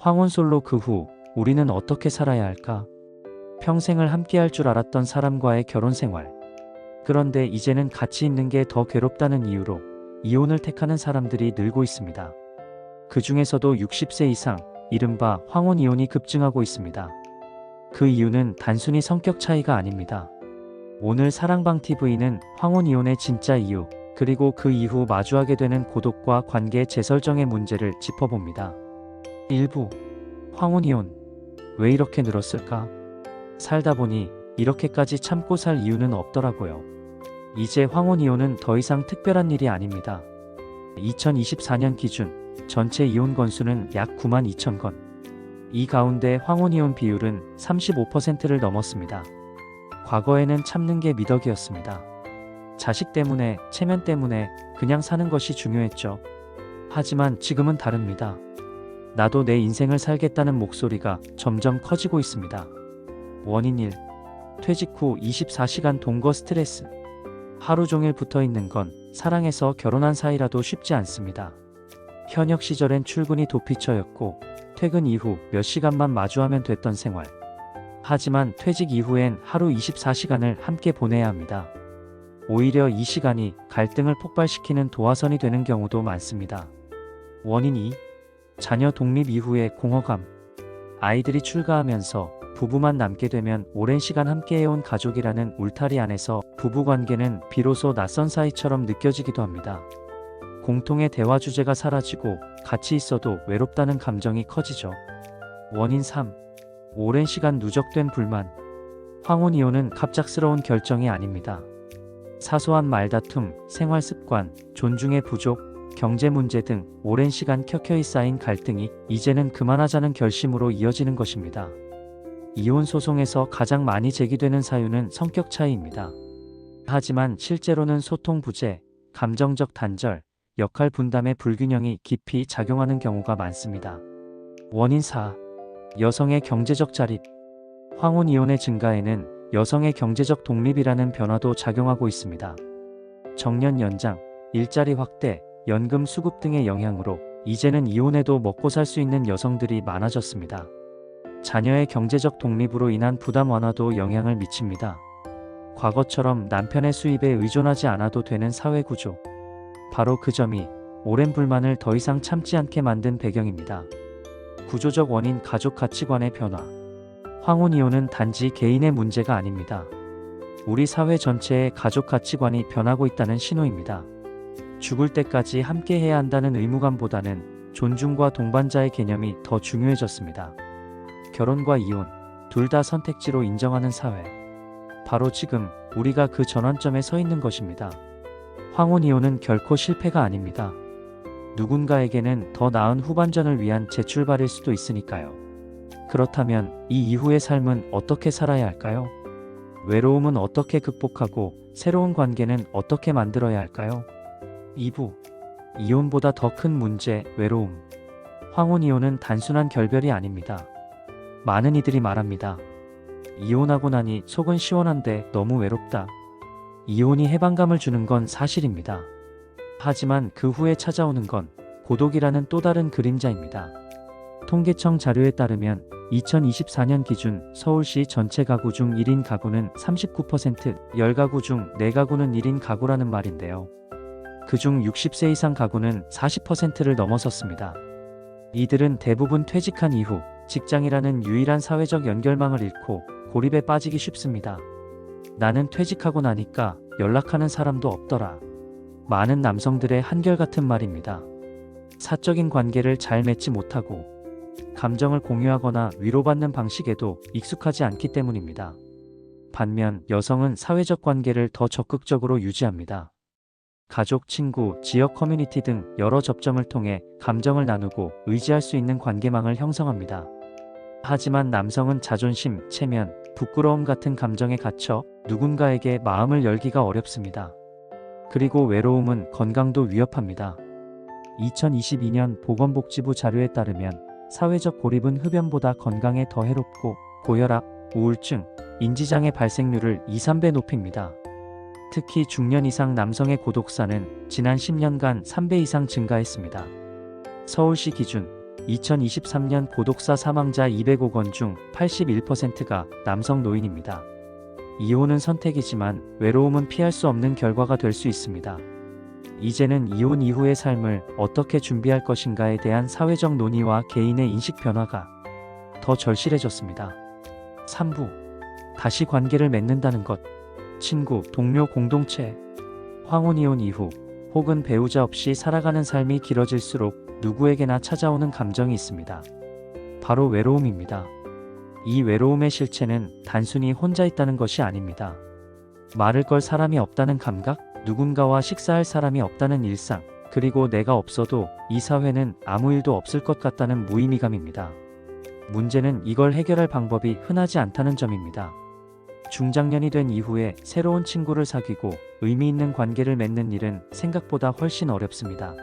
황혼솔로 그 후 우리는 어떻게 살아야 할까? 평생을 함께할 줄 알았던 사람과의 결혼 생활. 그런데 이제는 같이 있는 게 더 괴롭다는 이유로 이혼을 택하는 사람들이 늘고 있습니다. 그 중에서도 60세 이상, 이른바 황혼 이혼이 급증하고 있습니다. 그 이유는 단순히 성격 차이가 아닙니다. 오늘 사랑방 TV는 황혼 이혼의 진짜 이유, 그리고 그 이후 마주하게 되는 고독과 관계 재설정의 문제를 짚어봅니다. 일부 황혼 이혼 왜 이렇게 늘었을까? 살다 보니 이렇게까지 참고 살 이유는 없더라고요. 이제 황혼 이혼은 더 이상 특별한 일이 아닙니다. 2024년 기준 전체 이혼 건수는 약 9만 2천 건. 이 가운데 황혼 이혼 비율은 35%를 넘었습니다. 과거에는 참는 게 미덕이었습니다. 자식 때문에, 체면 때문에 그냥 사는 것이 중요했죠. 하지만 지금은 다릅니다. 나도 내 인생을 살겠다는 목소리가 점점 커지고 있습니다. 원인 1. 퇴직 후 24시간 동거 스트레스. 하루 종일 붙어 있는 건 사랑해서 결혼한 사이라도 쉽지 않습니다. 현역 시절엔 출근이 도피처였고 퇴근 이후 몇 시간만 마주하면 됐던 생활. 하지만 퇴직 이후엔 하루 24시간을 함께 보내야 합니다. 오히려 이 시간이 갈등을 폭발시키는 도화선이 되는 경우도 많습니다. 원인 2. 자녀 독립 이후의 공허감. 아이들이 출가하면서 부부만 남게 되면 오랜 시간 함께해온 가족이라는 울타리 안에서 부부 관계는 비로소 낯선 사이처럼 느껴지기도 합니다. 공통의 대화 주제가 사라지고 같이 있어도 외롭다는 감정이 커지죠. 원인 3. 오랜 시간 누적된 불만. 황혼 이혼은 갑작스러운 결정이 아닙니다. 사소한 말다툼, 생활 습관, 존중의 부족, 경제 문제 등 오랜 시간 켜켜이 쌓인 갈등이 이제는 그만하자는 결심으로 이어지는 것입니다. 이혼 소송에서 가장 많이 제기되는 사유는 성격 차이입니다. 하지만 실제로는 소통 부재, 감정적 단절, 역할 분담의 불균형이 깊이 작용하는 경우가 많습니다. 원인 4. 여성의 경제적 자립. 황혼 이혼의 증가에는 여성의 경제적 독립이라는 변화도 작용하고 있습니다. 정년 연장, 일자리 확대, 연금 수급 등의 영향으로 이제는 이혼해도 먹고 살 수 있는 여성들이 많아졌습니다. 자녀의 경제적 독립으로 인한 부담 완화도 영향을 미칩니다. 과거처럼 남편의 수입에 의존하지 않아도 되는 사회 구조. 바로 그 점이 오랜 불만을 더 이상 참지 않게 만든 배경입니다. 구조적 원인 가족 가치관의 변화. 황혼 이혼은 단지 개인의 문제가 아닙니다. 우리 사회 전체의 가족 가치관이 변하고 있다는 신호입니다. 죽을 때까지 함께 해야 한다는 의무감보다는 존중과 동반자의 개념이 더 중요해졌습니다. 결혼과 이혼, 둘 다 선택지로 인정하는 사회. 바로 지금 우리가 그 전환점에 서 있는 것입니다. 황혼 이혼은 결코 실패가 아닙니다. 누군가에게는 더 나은 후반전을 위한 재출발일 수도 있으니까요. 그렇다면 이 이후의 삶은 어떻게 살아야 할까요? 외로움은 어떻게 극복하고 새로운 관계는 어떻게 만들어야 할까요? 2부 이혼보다 더 큰 문제, 외로움. 황혼 이혼은 단순한 결별이 아닙니다. 많은 이들이 말합니다. 이혼하고 나니 속은 시원한데 너무 외롭다. 이혼이 해방감을 주는 건 사실입니다. 하지만 그 후에 찾아오는 건 고독이라는 또 다른 그림자입니다. 통계청 자료에 따르면 2024년 기준 서울시 전체 가구 중 1인 가구는 39%, 10가구 중 4가구는 1인 가구라는 말인데요. 그중 60세 이상 가구는 40%를 넘어섰습니다. 이들은 대부분 퇴직한 이후 직장이라는 유일한 사회적 연결망을 잃고 고립에 빠지기 쉽습니다. 나는 퇴직하고 나니까 연락하는 사람도 없더라. 많은 남성들의 한결같은 말입니다. 사적인 관계를 잘 맺지 못하고 감정을 공유하거나 위로받는 방식에도 익숙하지 않기 때문입니다. 반면 여성은 사회적 관계를 더 적극적으로 유지합니다. 가족, 친구, 지역 커뮤니티 등 여러 접점을 통해 감정을 나누고 의지할 수 있는 관계망을 형성합니다. 하지만 남성은 자존심, 체면, 부끄러움 같은 감정에 갇혀 누군가에게 마음을 열기가 어렵습니다. 그리고 외로움은 건강도 위협합니다. 2022년 보건복지부 자료에 따르면 사회적 고립은 흡연보다 건강에 더 해롭고 고혈압, 우울증, 인지장애 발생률을 2, 3배 높입니다. 특히 중년 이상 남성의 고독사는 지난 10년간 3배 이상 증가했습니다. 서울시 기준 2023년 고독사 사망자 205건 중 81%가 남성 노인입니다. 이혼은 선택이지만 외로움은 피할 수 없는 결과가 될 수 있습니다. 이제는 이혼 이후의 삶을 어떻게 준비할 것인가에 대한 사회적 논의와 개인의 인식 변화가 더 절실해졌습니다. 3부. 다시 관계를 맺는다는 것. 친구, 동료, 공동체. 황혼 이혼 이후 혹은 배우자 없이 살아가는 삶이 길어질수록 누구에게나 찾아오는 감정이 있습니다. 바로 외로움입니다. 이 외로움의 실체는 단순히 혼자 있다는 것이 아닙니다. 말을 걸 사람이 없다는 감각, 누군가와 식사할 사람이 없다는 일상, 그리고 내가 없어도 이 사회는 아무 일도 없을 것 같다는 무의미감입니다. 문제는 이걸 해결할 방법이 흔하지 않다는 점입니다. 중장년이 된 이후에 새로운 친구를 사귀고 의미 있는 관계를 맺는 일은 생각보다 훨씬 어렵습니다.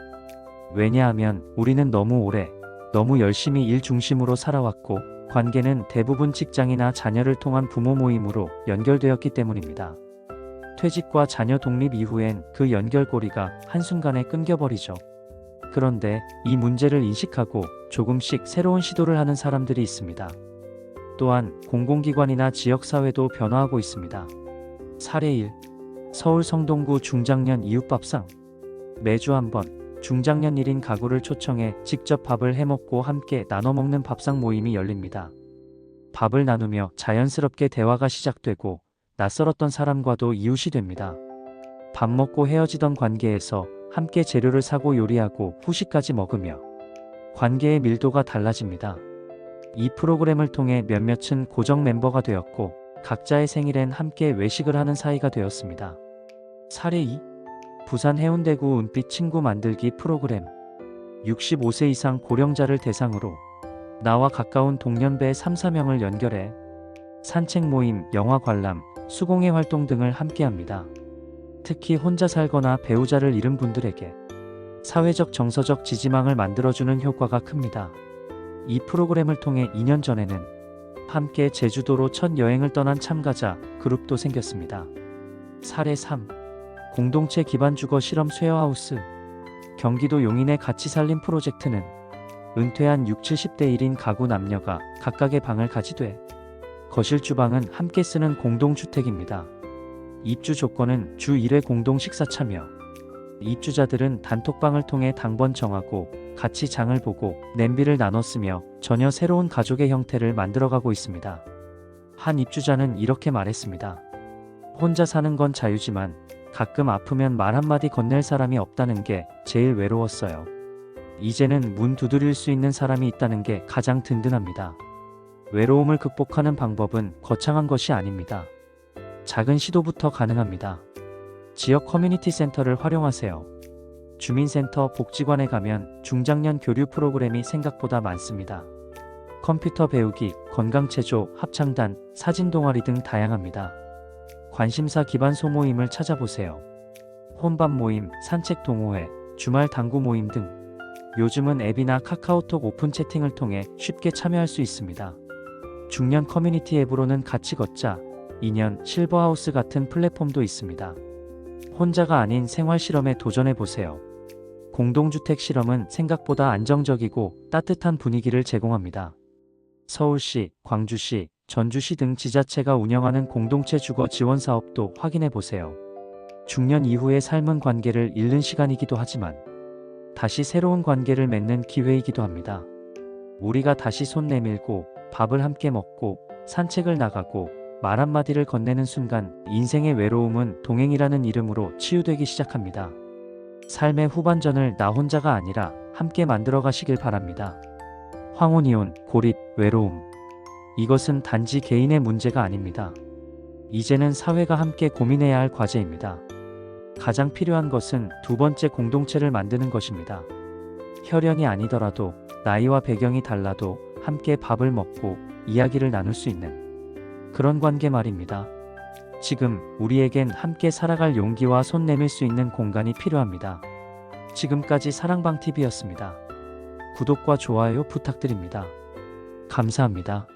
왜냐하면 우리는 너무 오래, 너무 열심히 일 중심으로 살아왔고, 관계는 대부분 직장이나 자녀를 통한 부모 모임으로 연결되었기 때문입니다. 퇴직과 자녀 독립 이후엔 그 연결고리가 한순간에 끊겨버리죠. 그런데 이 문제를 인식하고 조금씩 새로운 시도를 하는 사람들이 있습니다. 또한 공공기관이나 지역사회도 변화하고 있습니다. 사례 1. 서울 성동구 중장년 이웃밥상. 매주 한 번 중장년 1인 가구를 초청해 직접 밥을 해먹고 함께 나눠 먹는 밥상 모임이 열립니다. 밥을 나누며 자연스럽게 대화가 시작되고 낯설었던 사람과도 이웃이 됩니다. 밥 먹고 헤어지던 관계에서 함께 재료를 사고 요리하고 후식까지 먹으며 관계의 밀도가 달라집니다. 이 프로그램을 통해 몇몇은 고정 멤버가 되었고 각자의 생일엔 함께 외식을 하는 사이가 되었습니다. 사례 2. 부산 해운대구 은빛 친구 만들기 프로그램 65세 이상 고령자를 대상으로 나와 가까운 동년배 3, 4명을 연결해 산책 모임, 영화 관람, 수공예 활동 등을 함께합니다. 특히 혼자 살거나 배우자를 잃은 분들에게 사회적 정서적 지지망을 만들어주는 효과가 큽니다. 이 프로그램을 통해 2년 전에는 함께 제주도로 첫 여행을 떠난 참가자 그룹도 생겼습니다. 사례 3. 공동체 기반 주거 실험 쉐어하우스 경기도 용인의 같이 살림 프로젝트는 은퇴한 6, 70대 1인 가구 남녀가 각각의 방을 가지되 거실 주방은 함께 쓰는 공동주택입니다. 입주 조건은 주 1회 공동 식사 참여. 입주자들은 단톡방을 통해 당번 정하고 같이 장을 보고 냄비를 나눠 쓰며 전혀 새로운 가족의 형태를 만들어가고 있습니다. 한 입주자는 이렇게 말했습니다. 혼자 사는 건 자유지만 가끔 아프면 말 한마디 건넬 사람이 없다는 게 제일 외로웠어요. 이제는 문 두드릴 수 있는 사람이 있다는 게 가장 든든합니다. 외로움을 극복하는 방법은 거창한 것이 아닙니다. 작은 시도부터 가능합니다. 지역 커뮤니티 센터를 활용하세요. 주민센터 복지관에 가면 중장년 교류 프로그램이 생각보다 많습니다. 컴퓨터 배우기, 건강체조, 합창단, 사진 동아리 등 다양합니다. 관심사 기반 소모임을 찾아보세요. 혼밥 모임, 산책 동호회, 주말 당구 모임 등 요즘은 앱이나 카카오톡 오픈 채팅을 통해 쉽게 참여할 수 있습니다. 중년 커뮤니티 앱으로는 같이 걷자, 인연, 실버하우스 같은 플랫폼도 있습니다. 혼자가 아닌 생활 실험에 도전해 보세요. 공동주택 실험은 생각보다 안정적이고 따뜻한 분위기를 제공합니다. 서울시, 광주시, 전주시 등 지자체가 운영하는 공동체 주거 지원 사업도 확인해 보세요. 중년 이후의 삶은 관계를 잃는 시간이기도 하지만 다시 새로운 관계를 맺는 기회이기도 합니다. 우리가 다시 손 내밀고 밥을 함께 먹고 산책을 나가고 말 한마디를 건네는 순간 인생의 외로움은 동행이라는 이름으로 치유되기 시작합니다. 삶의 후반전을 나 혼자가 아니라 함께 만들어 가시길 바랍니다. 황혼이혼, 고립, 외로움. 이것은 단지 개인의 문제가 아닙니다. 이제는 사회가 함께 고민해야 할 과제입니다. 가장 필요한 것은 두 번째 공동체를 만드는 것입니다. 혈연이 아니더라도 나이와 배경이 달라도 함께 밥을 먹고 이야기를 나눌 수 있는 그런 관계 말입니다. 지금 우리에겐 함께 살아갈 용기와 손 내밀 수 있는 공간이 필요합니다. 지금까지 사랑방TV였습니다. 구독과 좋아요 부탁드립니다. 감사합니다.